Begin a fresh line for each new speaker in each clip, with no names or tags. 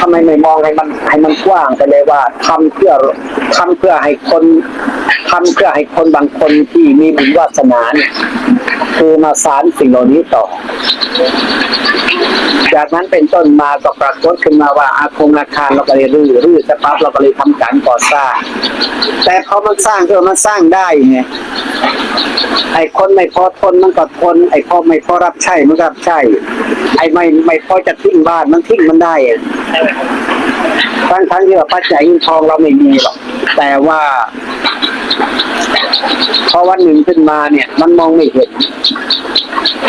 ทำไมไม่มองให้มันให้มันกว้างไปเลยว่าทำเพื่อทำเพื่อให้คนทำเพื่อให้คนบางคนที่มีบุญวาสนาเนี่ยคือมาสารสิ่งเหล่านี้ต่อ จากนั้นเป็นต้นมาก็ปรากฏขึ้นมาว่าอาคงอาคารเราก็เลยรื้อรื้อสปั๊บเราก็เลยทำการก่อสร้าง แต่พอมันสร้างก็มันสร้างได้ไง ไอ้คนไม่พอทนมันก็ทน ไอ้พอไม่พอรับใช้มันก็รับใช้ไอ้ไม่ไม่พอจะทิ้งบ้านมันทิ้งมันได้ทั้งทั้งที่ว่าปัจจัยเงินทองเราไม่มีหรอกแต่ว่าพอวันหนึ่งขึ้นมาเนี่ย มันมองไม่เห็น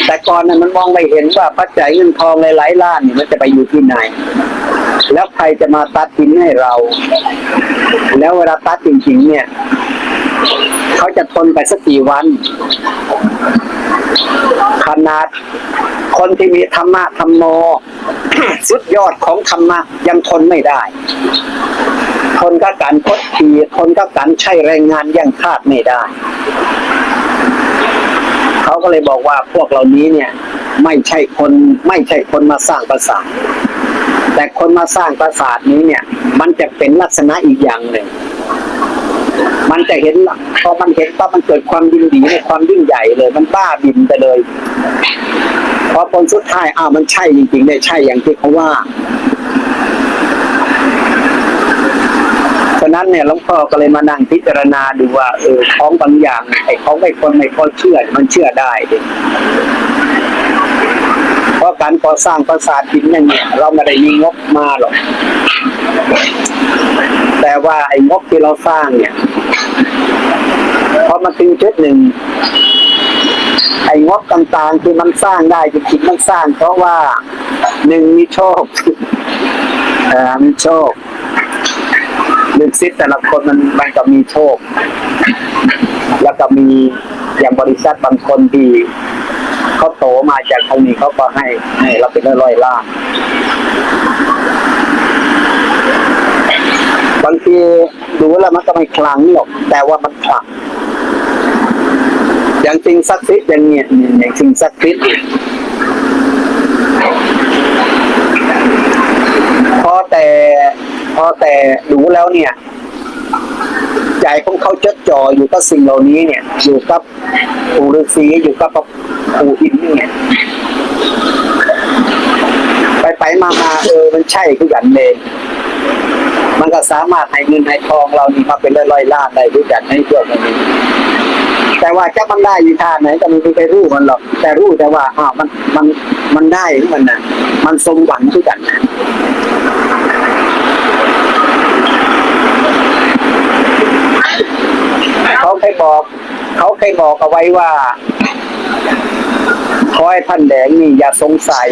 แต่ก่อนนั้นมันมองไม่เห็นว่าปัจจัยเงินทองหลายๆล้านเนี่ยมันจะไปอยู่ที่ไหน แล้วใครจะมาตัดสินให้เรา แล้วเวลาตัดจริงๆเนี่ย เขาจะทนไปสักกี่วัน ขนาดคนที่มีธรรมะธรรมโม สุดยอดของธรรมะยังทนไม่ได้ ทนกับการคดขี่ทนกับการใช้แรงงานยังคาดไม่ได้ เขาก็เลยบอกว่าพวกเหล่านี้เนี่ย ไม่ใช่คนไม่ใช่คนมาสร้างปราสาทแต่คนมาสร้างปราสาทนี้เนี่ย มันจะเป็นลักษณะอีกอย่างหนึ่ง มันจะเห็นพอมันเห็นปั๊บมันเกิดความยินดีในความยิ่งใหญ่เลย มันบ้าบินไปเลยพอผลสุดท้ายอ้าวมันใช่จริงๆได้ใช่อย่างที่เขาว่าฉะนั้นเนี่ยหลวงพ่อก็เลยมานั่งพิจารณาดูว่าเออของบางอย่างไอ้ของไม่คนไม่คนเชื่อ มันเชื่อได้ดิเพราะการก่อสร้างปราสาทหินอย่างเนี้ยเราไม่ได้มีงบมาหรอก แต่ว่าไอ้งบที่เราสร้างเนี่ยพอมาถึงจุดหนึ่งไอ้งบต่างๆที่มันสร้างได้จริงๆมันสร้าง เพราะว่าหนึ่งมีโชคอ่อมีโชคลูกศิษย์แต่ละคนมันมันก็มีโชค แล้วก็มีอย่างบริษัทบางคนที่เขาโตมาจากตรงนี้เขาก็ให้ให้เราเป็นร้อยล้าน บางทีดูแล้วมันก็ไม่คลังหรอก แต่ว่ามันคลังอย่างจริงศักดิ์สิทธิ์อย่างเนี้ยอย่างจริงศักดิ์สิทธิ์พอแต่พอแต่ดูแล้วเนี่ยใจของเขาจดจ่ออยู่กับสิ่งเหล่านี้เนี่ย อยู่กับปู่ฤาษีอยู่กับปู่อินเนี่ยไปไปมามาเออมันใช่คือกันเลย มันก็สามารถให้เงินให้ทองเรานี่มาเป็นร้อยๆล้านได้ด้วยกันในเรื่องนี้ แต่ว่าจะมันได้อยู่ทางไหนก็ไม่มีใครรู้มันหรอก แต่รู้แต่ว่าอ่ามันมันมันได้ของมันนะมันสมหวังด้วยกันนะเขาเคยบอก เขาเคยบอกเอาไว้ว่าขอให้ท่านแดงนี่อย่าสงสัย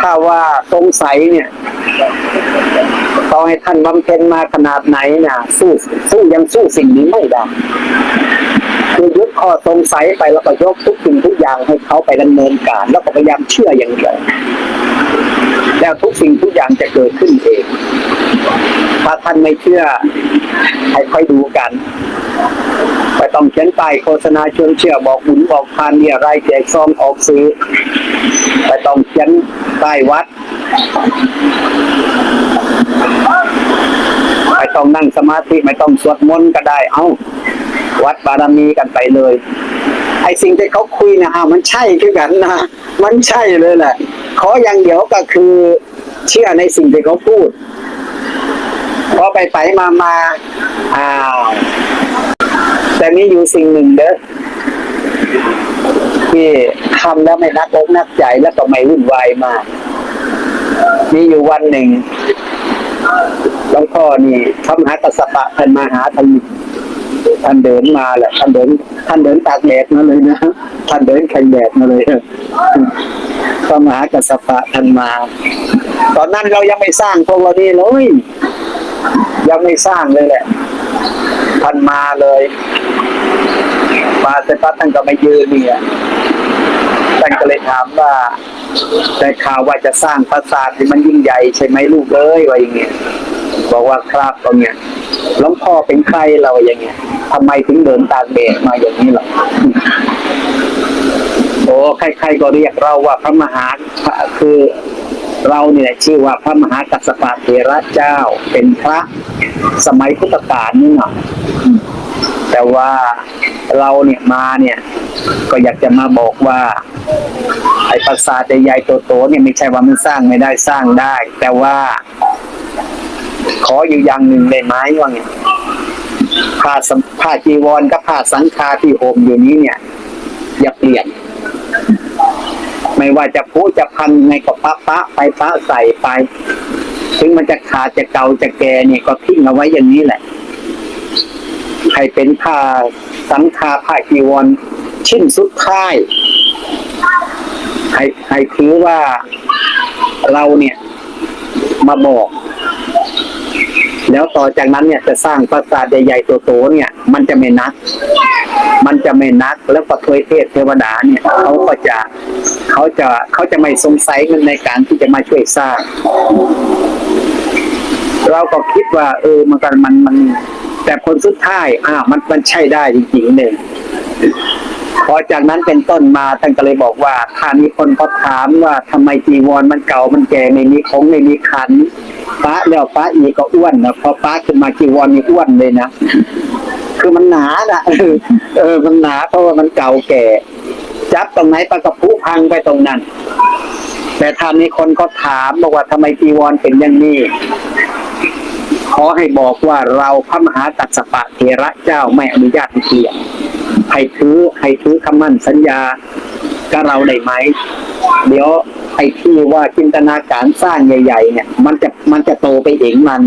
ถ้าว่าสงสัยเนี่ยต่อให้ท่านบำเพ็ญมาขนาดไหนนะสู้สู้ยังสู้สิ่งนี้ไม่ได้คือยึดข้อสงสัยไปแล้วก็ยกทุกสิ่งทุกอย่างให้เขาไปดำเนินการ แล้วก็พยายามเชื่ออย่างเดียวแล้วทุกสิ่งทุกอย่างจะเกิดขึ้นเอง ถ้าท่านไม่เชื่อ ให้ค่อยดูกันไปต้องเขียนป้ายโฆษณาชวนเชื่อบอกบุญบอกทานเนี่ยรายแจกซองออกซื้อไปต้องเขียนป้ายวัดไม่ต้องนั่งสมาธิไม่ต้องสวดมนต์ก็ได้ เอาวัดบารมีกันไปเลย ไอ้สิ่งที่เขาคุยนะอ้าวมันใช่คือกันนะมันใช่เลยแหละขออย่างเดียวก็คือเชื่อในสิ่งที่เขาพูด พอไปไปมามาอ้าวแต่มีอยู่สิ่งหนึ่งเด้อที่ทำแล้วไม่นักอกนักใจแล้วก็ไม่วุ่นวายมาก มีอยู่วันหนึ่งหลวงพ่อนี่ทำหากัสสปะท่านมาหาท่านท่านเดินมาแหละท่านเดิน ท่านเดินตากแดดมาเลยนะท่านเดินแข่งแดดมาเลยพระมหากัสสปะท่านมา ตอนนั้นเรายังไม่สร้างพวกเรานี่เลย ยังไม่สร้างเลยแหละท่านมาเลยมาเสร็จปั๊บท่านก็มายืนเนี่ยท่านก็เลยถามว่าได้ข่าวว่าจะสร้างปราสาทที่มันยิ่งใหญ่ใช่ไหมลูกเอ้ยว่าอย่างเงี้ยบอกว่าครับตรงเนี้ยหลวงพ่อเป็นใครเราอย่างเงี้ยทำไมถึงเดินตากแดดมาอย่างนี้หรอโอ้ใครๆก็เรียกเราว่าพระมหาคือ เราเนี่ยชื่อว่าพระมหากัสสปะเถระเจ้าเป็นพระสมัยพุทธกาลนี่เนาะแต่ว่าเราเนี่ยมาเนี่ย ก็อยากจะมาบอกว่า ไอ้ปราสาทใหญ่ๆโตๆเนี่ยไม่ใช่ว่ามันสร้างไม่ได้สร้างได้ แต่ว่า ขออยู่อย่างหนึ่งได้ไหมว่าไงผ้าสัมผ้าจีวรกับผ้าสังฆาที่ห่มอยู่นี้เนี่ย อย่าเปลี่ยน ไม่ว่าจะพูจะพันไงก็ปะปะไปปะใส่ไป ถึงมันจะขาดจะเก่าจะแก่เนี่ยก็ทิ้งเอาไว้อย่างนี้แหละ ให้เป็นผ้าสังฆาผ้าจีวรชิ้นสุดท้ายให้ให้ถือว่าเราเนี่ย มาบอก แล้วต่อจากนั้นเนี่ยจะสร้างปราสาทใหญ่ๆโตๆเนี่ย มันจะไม่นัก มันจะไม่นักแล้วก็ทวยเทพเทวดาเนี่ยเขาก็จะเขาจะเขาจะไม่สงสัยมันในการที่จะมาช่วยสร้าง เราก็คิดว่า เออมันกันมันมัน แต่คนสุดท้ายอ้าวมันมันใช่ได้จริงๆหนึ่ง พอจากนั้นเป็นต้นมาท่านก็เลยบอกว่าถ้ามีคนเขาถามว่าทำไมจีวรมันเก่ามันแก่ไม่มีของไม่มีขันป้าแล้วป้าอีกก็อ้วนนะพอป้าขึ้นมาจีวรนี่อ้วนเลยนะคือมันหนาอะเออมันหนาเพราะว่ามันเก่าแก่ จับตรงไหนปลากระพุพังไปตรงนั้น แต่ถ้ามีคนเขาถามบอกว่าทำไมจีวรเป็นอย่างนี้ขอให้บอกว่าเราพระมหากัสสปะเถระเจ้าไม่อนุญาตให้เปลี่ยน ให้ถือให้ถือคำมั่นสัญญากับเราได้ไหม เดี๋ยวไอ้ที่ว่าจินตนาการสร้างใหญ่ ๆ เนี่ย มันจะมันจะโตไปเองมัน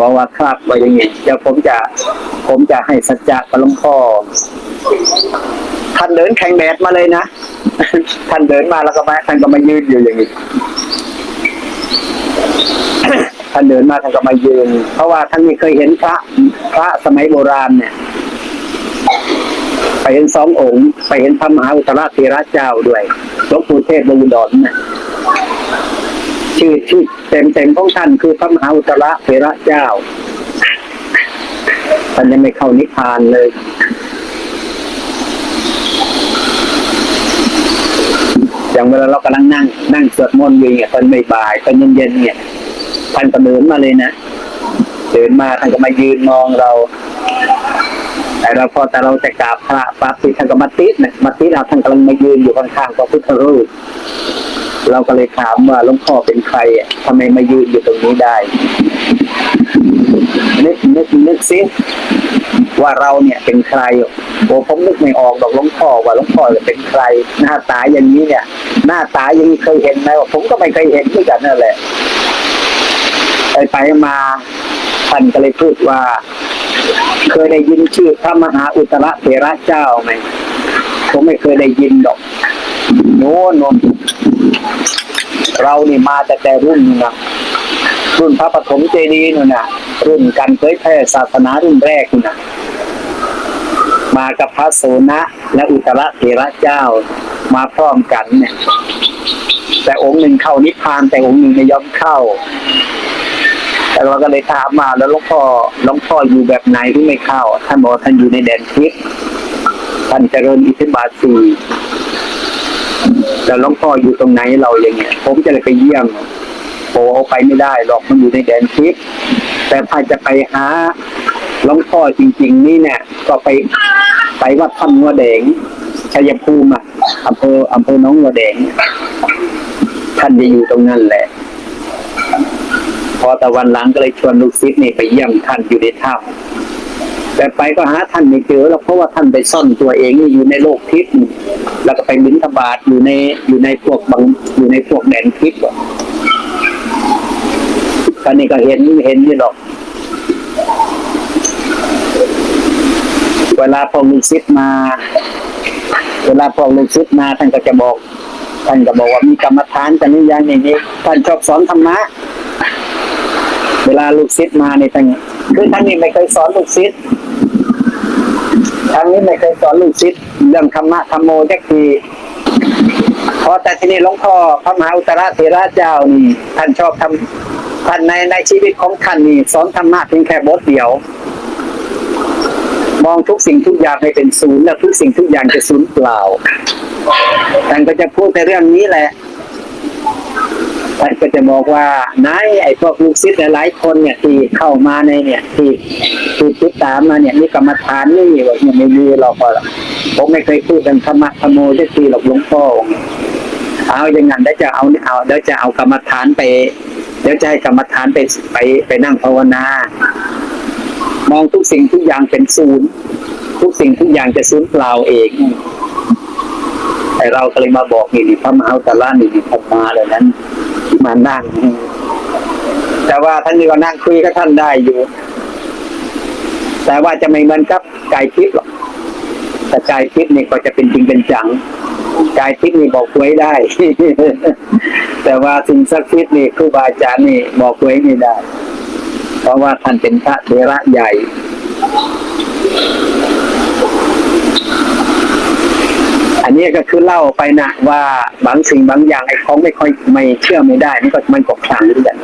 บอกว่าครับว่าอย่างนี้เดี๋ยวผมจะ ผมจะให้สัจจะกับหลวงพ่อท่านเดินแข่งแดดมาเลยนะ ท่านเดินมาแล้วก็มาท่านก็มายืนอยู่อย่างนี้ท่านเดินมาท่านก็มายืน เพราะว่าท่านไม่เคยเห็นพระ พระสมัยโบราณเนี่ย ไปเห็นสององค์ ไปเห็นพระมหาอุตราเถระเจ้าด้วยหลวงปู่เทศบงดอนนะชื่อชื่อเต็มเต็มของท่านคือพระมหาอุตระเถระเจ้าท่านยังไม่เข้านิพพานเลยอย่างเวลาเรากำลังนั่งนั่งสวดมนต์อยู่เนี่ยตอนบ่ายๆตอนเย็นๆเนี่ยท่านก็เดินมาเลยนะเดินมาท่านก็มายืนมองเรา แต่เราพอแต่เราจะกราบพระปั๊บที่ท่านก็มาติดนะมาติดเราท่านกำลังมายืนอยู่ข้างๆพระพุทธรูป เราก็เลยถามว่าหลวงพ่อเป็นใครอะทำไมมายืนอยู่ตรงนี้ได้นึกนึกนึกซิว่าเราเนี่ยเป็นใครโอ้ผมนึกไม่ออกดอกหลวงพ่อว่าหลวงพ่อจะเป็นใคร หน้าตาอย่างนี้เนี่ย หน้าตาอย่างนี้เคยเห็นไหมว่าผมก็ไม่เคยเห็นด้วยกันนั่นแหละไปไปมาท่านก็เลยพูดว่า เคยได้ยินชื่อพระมหาอุตระเถระเจ้าไหมผมไม่เคยได้ยินดอกโน่นนเรานี่มาแต่แต่รุ่นนู่นนะรุ่นพระปฐมเจดีย์นู่นนะรุ่นการเผยแพร่ศาสนารุ่นแรกนู่นนะมากับพระโสนะและอุตระเถระเจ้ามาพร้อมกันเนี่ยแต่องค์หนึ่งเข้านิพพานแต่องค์หนึ่งไม่ยอมเข้า แต่เราก็เลยถามมาแล้วหลวงพ่อหลวงพ่ออยู่แบบไหนที่ไม่เข้า ท่านบอกท่านอยู่ในแดนทิพย์ท่านเจริญอิทธิบาทสี่แต่หลวงพ่ออยู่ตรงไหนเราอย่างเงี้ย ผมจะเลยไปเยี่ยมโอ้เอาไปไม่ได้หรอกมันอยู่ในแดนทิพย์แต่ถ้าจะไปหาหลวงพ่อจริง ๆ นี่เนี่ย ก็ไปไปวัดถ้ำงัวแดงชัยภูมิอะอำเภออำเภอน้องงัวแดงท่านจะอยู่ตรงนั้นแหละ อแต่วันหลังก็เลยชวนลูกศิษย์นี่ไปเยี่ยมท่านอยู่ในถ้ำแต่ไปก็หาท่านไม่เจอแล้วเพราะว่าท่านไปซ่อนตัวเองอยู่ในโลกทิพย์แล้วก็ไปบิณฑบาตอยู่ในอยู่ในพวกบางอยู่ในพวกแดนทิพย์อะท่านนี่ก็เห็นเห็นนี่หรอกเวลาพวกลูกศิษย์มา เวลาพวกลูกศิษย์มาท่านก็จะบอก ท่านก็บอกว่ามีกรรมฐานกันหรือยังอย่างนี้ท่านชอบสอนธรรมะ เวลาลูกศิษย์มาในทางคือท่านนี้ไม่เคยสอนลูกศิษย์ทางนี้ไม่เคยสอนลูกศิษย์เรื่องธรรมะธรรมโมจักทีพอแต่ที่นี้หลวงพ่อพระมหาอุตระเถระเจ้านี่ท่านชอบทำท่านในในชีวิตของท่านนี่สอนธรรมะเพียงแค่บทเดียว มองทุกสิ่งทุกอย่างให้เป็นศูนย์แล้วทุกสิ่งทุกอย่างจะศูนย์เปล่าท่านก็จะพูดในเรื่องนี้แหละ ท่านก็จะบอกว่านายไอ้พวกลูกศิษย์หลายคนเนี่ยที่เข้ามาในเนี่ยที่ที่ติดตามมาเนี่ยนี่กรรมฐานนี่ว่าเนี่ยไม่มีหรอกผมไม่เคยพูดเรื่องธรรมะธรรมโมสักทีหรอกหลวงพ่อเอาอย่างนั้นเดี๋ยวจะเอาเอาเดี๋ยวจะเอากรรมฐานไปเดี๋ยวจะให้กรรมฐานไปไปไปนั่งภาวนา มองทุกสิ่งทุกอย่างเป็นศูนย์ทุกสิ่งทุกอย่างจะศูนย์เปล่าเองไอเราก็เลยมาบอกนี่นี่พระมหาตาลานี่นี่พมาเลยนั้น มานั่ง แต่ว่าท่านนี่ก็นั่งคุยกับท่านได้อยู่ แต่ว่าจะไม่เหมือนกับกายทิพย์หรอกแต่กายทิพย์นี่ก็จะเป็นจริงเป็นจังกายทิพย์นี่บอกหวยได้ แต่ว่าสิ่งศักดิ์สิทธิ์นี่ครูบาอาจารย์นี่บอกหวยไม่ได้ เพราะว่าท่านเป็นพระเถระใหญ่ อันนี้ก็คือเล่าไปนะว่าบางสิ่งบางอย่างไอ้ของไม่ค่อยไม่เชื่อไม่ได้นี่ก็มันก็คลังเหมือนกัน